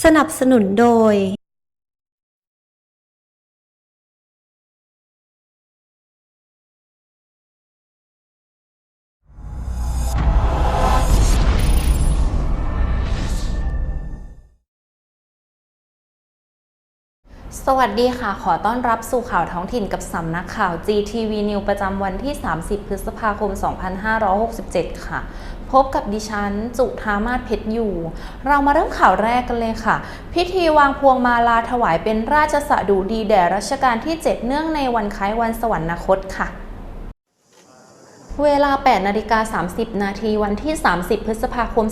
สนับสนุนโดยสวัสดีค่ะ ขอต้อนรับสู่ข่าวท้องถิ่นกับสำนักข่าว GTV News ประจำวันที่ 30 พฤษภาคม 2567 ค่ะ พบกับดิฉัน จุธามาศเพชรอยู่ เรามาเริ่มข่าวแรกกันเลยค่ะ พิธีวางพวงมาลาถวายเป็นราชสดุดีแด่รัชกาลที่ 7 เนื่องในวันคล้ายวันสวรรคตค่ะเวลา 8 นาฬิกา 30 นาที วันที่ 30 พฤษภาคม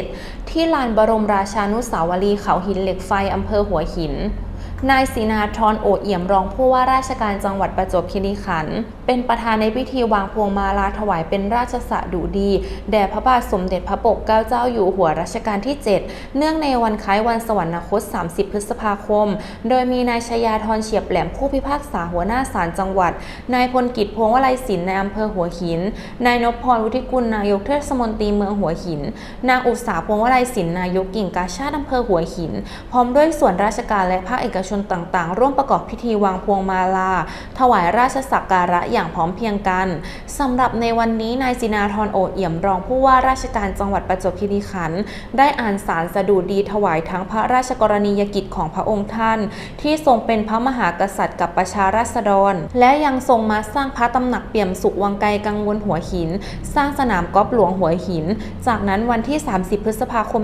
2567 ที่ลานบรมราชานุสาวรีเขาหินเหล็กไฟ อำเภอหัวหิน นายศรีนาทรโอเอี่ยมรองผู้ว่าราชการจังหวัดประจวบคีรีขันธ์เป็นประธานในพิธีวางพวงมาลาถวายเป็นราชสดุดี แด่พระบาทสมเด็จพระปกเกล้าเจ้าอยู่หัวรัชกาลที่ 7 เนื่องในวันคล้ายวันสวรรคต 30 พฤษภาคม โดยมีนายชยาธรเฉียบแหลมผู้พิพากษาหัวหน้าศาลจังหวัด นายพลกิจพวงวลัยศิลป์ในอำเภอหัวหิน นายนพพรวุฒิกุลนายกเทศมนตรีเมืองหัวหิน นางอุตสาพวงวลัยศิลป์นายกกิ่งกาชาติอำเภอหัวหิน พร้อมด้วยส่วนราชการและภาคเอกชนต่างๆ ร่วมประกอบพิธีวางพวงมาลา ถวายราชสักการะอย่างพร้อมเพรียงกันสำหรับในวันนี้นายสินาธรโอเอี่ยมรองผู้ว่าราชการจังหวัดประจวบคีรีขันธ์ได้อ่านสารสดุดีถวายทั้งพระราชกรณียกิจของพระองค์ท่าน ที่ทรงเป็นพระมหากษัตริย์กับประชาราษฎร และยังทรงมาสร้างพระตำหนักเปี่ยมสุขวังไกลกังวลหัวหิน สร้างสนามกอล์ฟหลวงหัวหิน จากนั้นวันที่ 30 พฤษภาคม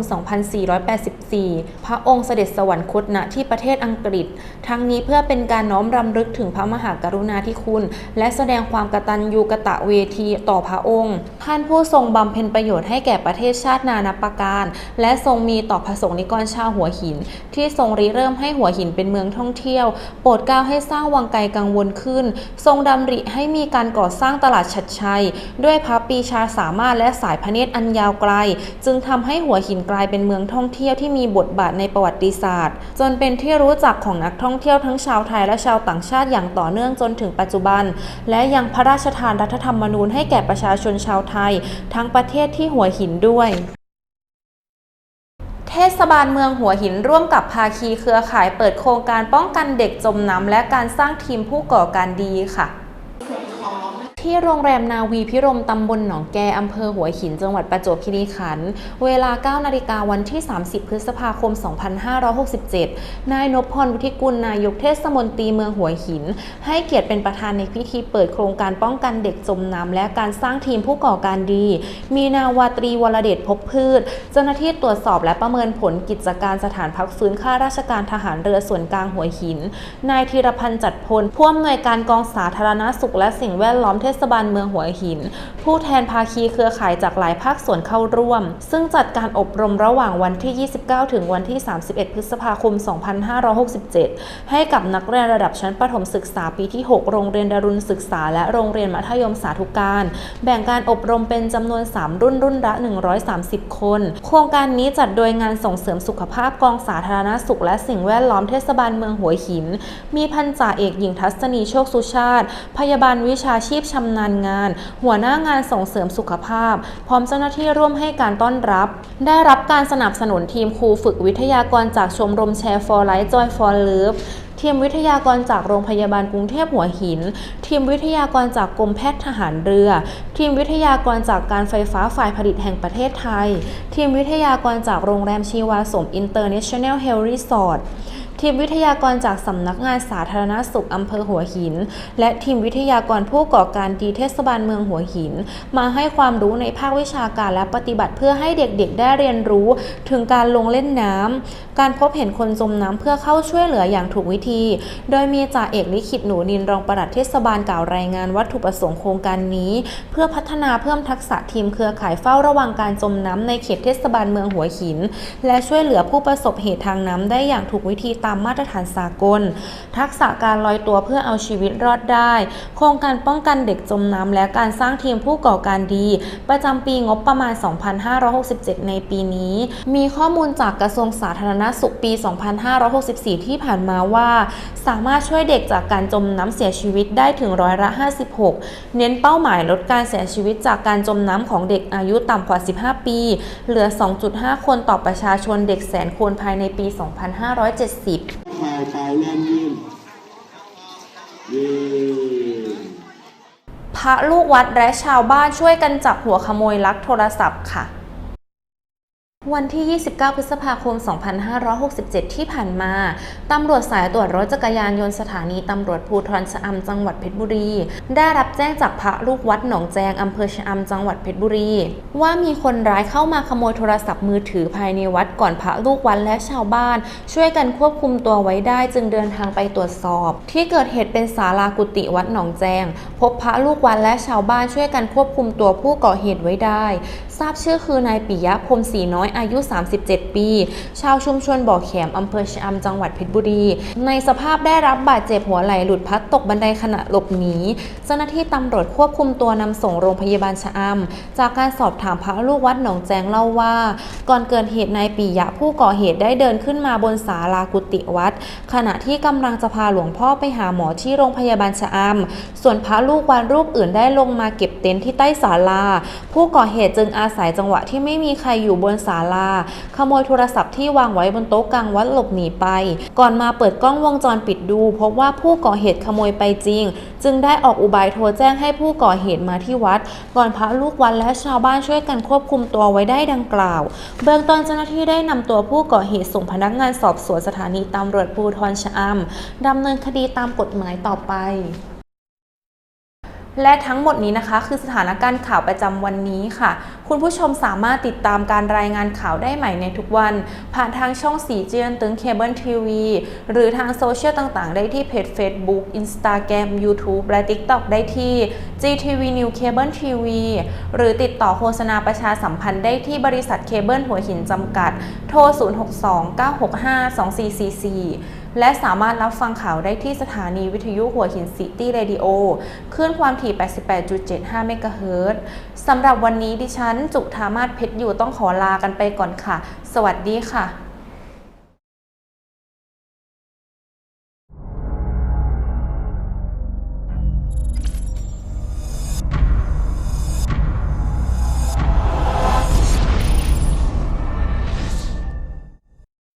24 พระองค์เสด็จสวรรคตณที่ประเทศอังกฤษ ทั้งนี้เพื่อเป็นการน้อมรำลึกถึงพระมหากรุณาธิคุณ และแสดงความกตัญญูกะตะเวทีต่อพระองค์ ท่านผู้ทรงบำเพ็ญประโยชน์ให้แก่ประเทศชาตินานาประการ และทรงมีต่อพระสงฆ์นิกรชาวหัวหิน ที่ทรงริเริ่มให้หัวหินเป็นเมืองท่องเที่ยว โปรดกล้าให้สร้างวังไกลกังวลขึ้น ทรงดำริให้มีการก่อสร้างตลาดชัดชัย ด้วยพระปีชาสามารถและสายพระเนตรอันยาวไกล จึงทำให้หัวหินกลายเป็นเมืองท่องเที่ยวที่มีีบทบาทในประวัติศาสตร์ จนเป็นที่รู้จักของนักท่องเที่ยวทั้งชาวไทยและชาวต่างชาติอย่างต่อเนื่องจนถึงปัจจุบัน และยังพระราชทานรัฐธรรมนูญให้แก่ประชาชนชาวไทย ทั้งประเทศที่หัวหินด้วยเทศบาลเมืองหัวหินร่วมกับภาคีเครือข่ายเปิดโครงการป้องกันเด็กจมน้ำและการสร้างทีมผู้ก่อการดีค่ะ ที่โรงแรมนาวีพิรมตำบลหนองแกอำเภอหัวหินจังหวัดประจวบคีรีขันธ์เวลา 9 นาฬิกาวันที่ 30 พฤษภาคม 2567 นายนพพรวุฒิกุลนายกเทศมนตรีเมืองหัวหิน ให้เกียรติเป็นประธานในพิธีเปิดโครงการป้องกันเด็กจมน้ำและการสร้างทีมผู้ก่อการดี มีนาวาตรีวรเดชพบพืช เจ้าหน้าที่ตรวจสอบและประเมินผลกิจการสถานพักฟื้นข้าราชการทหารเรือส่วนกลางหัวหิน นายธีรพันธ์จัดพลผู้อำนวยการกองสาธารณสุขและสิ่งแวดล้อมเทศบาลเมืองหัวหิน ผู้แทนภาคีเครือข่ายจากหลายภาคส่วนเข้าร่วม ซึ่งจัดการอบรมระหว่างวันที่ 29 ถึงวันที่ 31 พฤษภาคม 2567 ให้กับนักเรียนระดับชั้นประถมศึกษาปีที่ 6 โรงเรียนดารุณศึกษา และโรงเรียนมัธยมสาธุการ แบ่งการอบรมเป็นจำนวน 3 รุ่นรุ่นละ 130 คน โครงการนี้จัดโดยงานส่งเสริมสุขภาพกองสาธารณสุข และสิ่งแวดล้อมเทศบาลเมืองหัวหิน มีพันจ่าเอกหญิงทัศนีโชคสุชาติ พยาบาลวิชาชีพชำนาญงาน หัวหน้างานส่งเสริมสุขภาพ พร้อมเจ้าหน้าที่ร่วมให้การต้อนรับ ได้รับการสนับสนุนทีมครูฝึกวิทยากรจากชมรมแชร์ฟอร์ไลท์จอยฟอร์เลิฟทีมวิทยากรจากโรงพยาบาลกรุงเทพหัวหิน ทีมวิทยากรจากกรมแพทย์ทหารเรือ ทีมวิทยากรจากการไฟฟ้าฝ่ายผลิตแห่งประเทศไทย ทีมวิทยากรจากโรงแรมชีวาสม International Health Resort ทีมวิทยากรจากสำนักงานสาธารณสุขอำเภอหัวหิน และทีมวิทยากรผู้ก่อการดีเทศบาลเมืองหัวหิน มาให้ความรู้ในภาควิชาการและปฏิบัติเพื่อให้เด็กๆ ได้เรียนรู้ ถึงการลงเล่นน้ำการพบเห็นคนจมน้ำเพื่อเข้าช่วยเหลืออย่างถูกวิธี โดยมีจ่าเอกลิขิตหนูนินรองปลัดเทศบาลกล่าวรายงานวัตถุประสงค์โครงการนี้ เพื่อพัฒนาเพิ่มทักษะทีมเครือข่ายเฝ้าระวังการจมน้ำในเขตเทศบาลเมืองหัวหิน และช่วยเหลือผู้ประสบเหตุทางน้ำได้อย่างถูกวิธีตามามมาตรฐานสากล ทักษะการลอยตัวเพื่อเอาชีวิตรอดได้ โครงการป้องกันเด็กจมน้ำและการสร้างทีมผู้ก่อการดี ประจำปีงบประมาณ 2567 ในปีนี้ มีข้อมูลจากกระทรวงสาธารณสุขปี 2564 ที่ผ่านมาว่าสามารถช่วยเด็กจากการจมน้ำเสียชีวิตได้ถึงร้อยละ 56 เน้นเป้าหมายลดการเสียชีวิตจากการจมน้ำของเด็กอายุต่ำกว่า 15 ปี เหลือ 2.5 คนต่อประชาชนเด็กแสนคนภายในปี 2570ข่าวข่าวเล่นยืนยืนพระลูกวัดและชาวบ้านช่วยกันจับหัวขโมยลักโทรศัพท์ค่ะ วันที่ 29 พฤษภาคม 2567 ที่ผ่านมา ตำรวจสายตรวจรถจักรยานยนต์สถานีตำรวจภูธรชะอำจังหวัดเพชรบุรี ได้รับแจ้งจากพระลูกวัดหนองแจงอำเภอชะอำจังหวัดเพชรบุรี ว่ามีคนร้ายเข้ามาขโมยโทรศัพท์มือถือภายในวัดก่อนพระลูกวัดและชาวบ้าน ช่วยกันควบคุมตัวไว้ได้จึงเดินทางไปตรวจสอบ ที่เกิดเหตุเป็นศาลากุฏิวัดหนองแจง พบพระลูกวัดและชาวบ้านช่วยกันควบคุมตัวผู้ก่อเหตุไว้ได้ ทราบชื่อคือนายปิยะพรมศรีน้อยอายุ 37 ปี ชาวชุมชนบ่อแขมอำเภอชะอำจังหวัดเพชรบุรี ในสภาพได้รับบาดเจ็บหัวไหล่หลุดพัดตกบันไดขณะหลบหนี เจ้าหน้าที่ตำรวจควบคุมตัวนำส่งโรงพยาบาลชะอำจากการสอบถามพระลูกวัดหนองแจงเล่าว่า ก่อนเกิดเหตุนายปิยะผู้ก่อเหตุได้เดินขึ้นมาบนศาลากุฏิวัด ขณะที่กำลังจะพาหลวงพ่อไปหาหมอที่โรงพยาบาลชะอำส่วนพระลูกวัดรูปอื่นได้ลงมาเก็บเต็นท์ที่ใต้ศาลา ผู้ก่อเหตุจึงอาศัยจังหวะที่ไม่มีใครอยู่บนศาลา ขโมยโทรศัพท์ที่วางไว้บนโต๊ะกลางวัดหลบหนีไป ก่อนมาเปิดกล้องวงจรปิดดู พบว่าผู้ก่อเหตุขโมยไปจริง จึงได้ออกอุบายโทรแจ้งให้ผู้ก่อเหตุมาที่วัด ก่อนพระลูกวัดและชาวบ้านช่วยกันควบคุมตัวไว้ได้ดังกล่าว เบื้องต้นเจ้าหน้าที่ได้นำตัวผู้ก่อเหตุส่งพนักงานสอบสวนสถานีตำรวจภูธรชะอำดำเนินคดีตามกฎหมายต่อไป และทั้งหมดนี้นะคะ คือสถานการณ์ข่าวประจำวันนี้ค่ะ คุณผู้ชมสามารถติดตามการรายงานข่าวได้ใหม่ในทุกวัน ผ่านทางช่องสีเจียนตึงเคเบิลทีวีหรือทางโซเชียลต่างๆ ได้ที่เพจ Facebook Instagram YouTube และ TikTok ได้ที่ GTV New Cable TV หรือติดต่อโฆษณาประชาสัมพันธ์ได้ที่บริษัทเคเบิลหัวหินจำกัด โทร 062-965-2444 และสามารถรับฟังข่าวได้ที่สถานีวิทยุหัวหินซิตี้เรดิโอคลื่นความถี่ 88.75 เมกะเฮิรตซ์สำหรับวันนี้ดิฉัน จุธามาศเพชรอยู่ต้องขอลากันไปก่อนค่ะ สวัสดีค่ะ